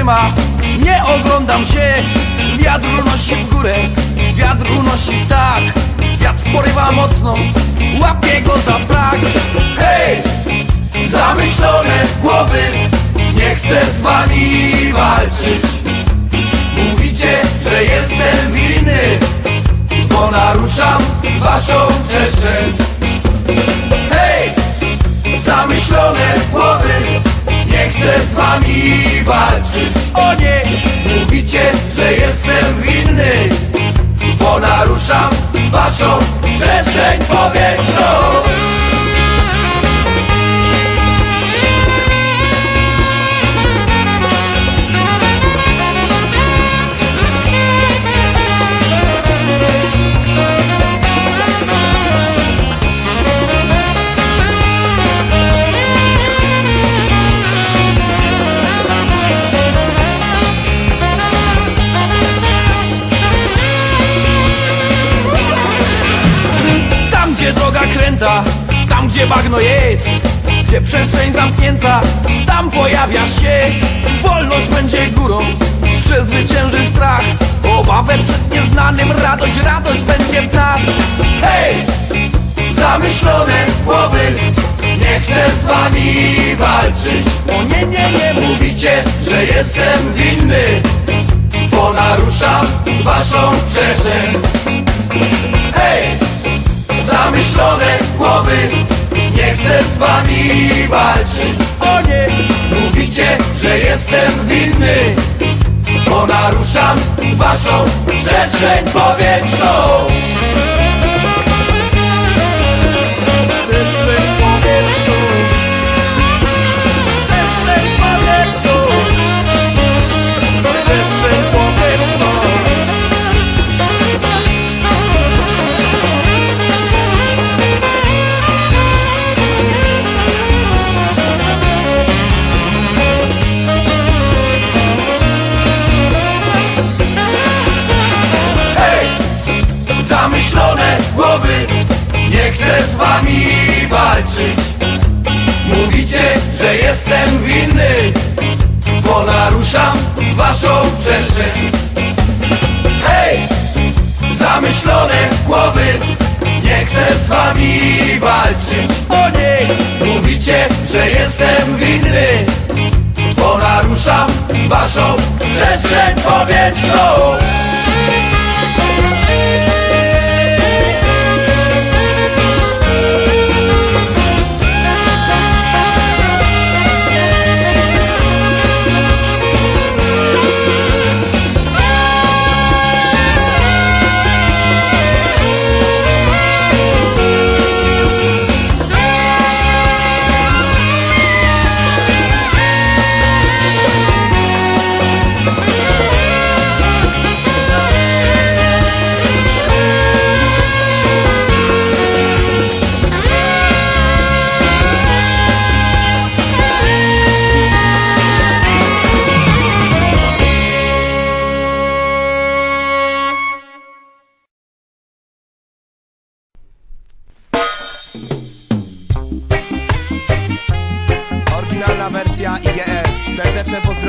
zatrzyma Nie oglądam się. Wiatr unosi w górę. Wiatr unosi tak. Wiatr porywa mocno. Łapię go za flag. Hej! Zamyślone głowy. Nie chcę z wami walczyć. Mówicie, że jestem winny Bo naruszam waszą przestrzeń wami walczyć O nie! Mówicie, że jestem winny Bo naruszam waszą przestrzeń powietrzną bagno jest Gdzie przestrzeń zamknięta, tam pojawia się. Wolność będzie górą, przezwycięży strach. Obawę przed nieznanym, radość, radość będzie w nas. Hej! Zamyślone głowy Nie chcę z wami walczyć. O nie, nie, nie mówicie, że jestem winny Bo naruszam waszą przestrzeń. Hej! zamyślone głowy wami walczyć. O nie, mówicie, że jestem winny Bo naruszam waszą przestrzeń powietrzną głowy Nie chcę z wami walczyć Mówicie, że jestem winny Bo naruszam waszą przestrzeń Hej! Zamyślone głowy Nie chcę z wami walczyć nie! Mówicie, że jestem winny Bo naruszam waszą przestrzeń powietrzną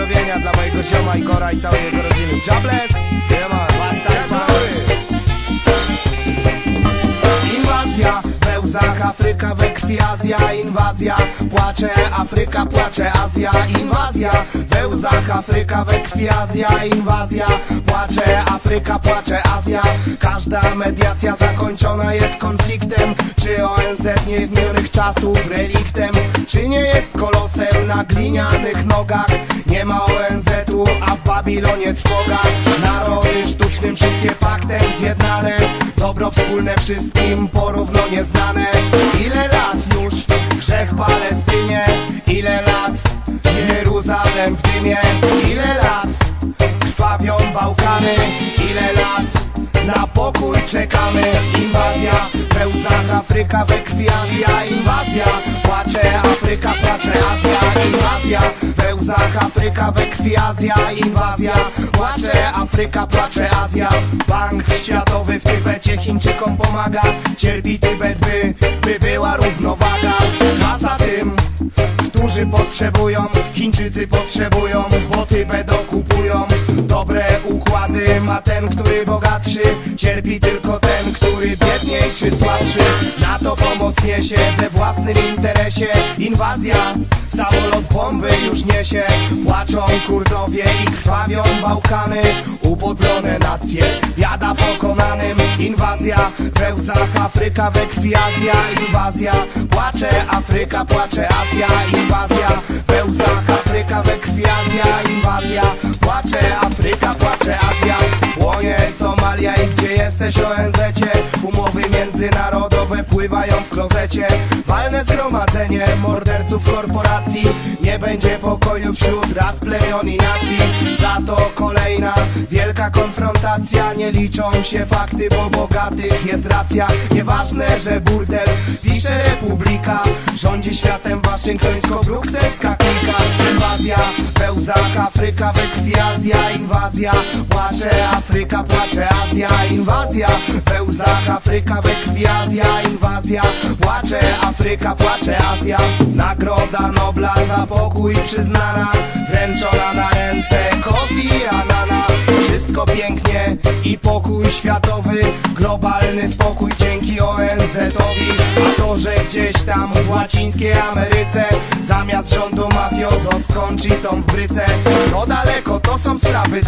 pozdrowienia dla mojego zioma Igora i całej jego rodziny. Jobless, Basta Inwazja we łzach Afryka we krwi Azja. Inwazja, płacze Afryka, płacze Azja. Inwazja we łzach Afryka we krwi Azja Inwazja, płacze Afryka, płacze Azja. Każda mediacja zakończona jest konfliktem. Czy ONZ nie minionych czasów reliktem? Czy nie jest kolosem na glinianych nogach? Nie ma ONZ-u, a w Babilonie trwoga. Narody sztucznym wszystkie faktem zjednane. Dobro wspólne wszystkim porówno nieznane. Ile lat już wrze w Palestynie Ile lat krwawią Bałkany? Ile lat na pokój czekamy? Inwazja we łzach Afryka we krwi Azja Inwazja płacze Afryka płacze Azja. Inwazja we łzach Afryka we krwi Azja Inwazja płacze Afryka płacze Azja. Bank światowy w Tybecie Chińczykom pomaga. Cierpi Tybet by, by była równowaga Którzy potrzebują Chińczycy potrzebują, bo Tybet okupują Dobre układy ma ten, który bogatszy Cierpi tylko ten, który biedniejszy, słabszy. Na to pomoc niesie we własnym interesie. Inwazja, samolot bomby już niesie. Płaczą Kurdowie i krwawią Bałkany. Upodlone nacje, biada pokonanym. Inwazja, we łzach Afryka we krwi Azja. Inwazja, płacze Afryka, płacze Azja. Inwazja, we łzach Afryka we krwi Azja. Inwazja, płacze Afryka, płacze Azja. Płonie Somalia i gdzie jesteś ONZ-cie pływają w klozecie zgromadzenie morderców korporacji. Nie będzie pokoju wśród ras, plemion i nacji. Za to kolejna wielka konfrontacja. Nie liczą się fakty, bo bogatych jest racja. Nieważne, że burdel pisze republika. Rządzi światem waszyngtońsko-brukselska klika. Inwazja we łzach Afryka we krwi Azja. Inwazja płacze Afryka, płacze Azja. Inwazja we łzach Afryka we krwi Azja. Inwazja płacze Afryka, płacze Azja Nagroda Nobla za pokój przyznana Wręczona na ręce Kofi Anana. Wszystko pięknie i pokój światowy Globalny spokój dzięki ONZ-owi A to, że gdzieś tam w łacińskiej Ameryce Zamiast rządu mafiozo skończy tą w bryce. No daleko to są sprawy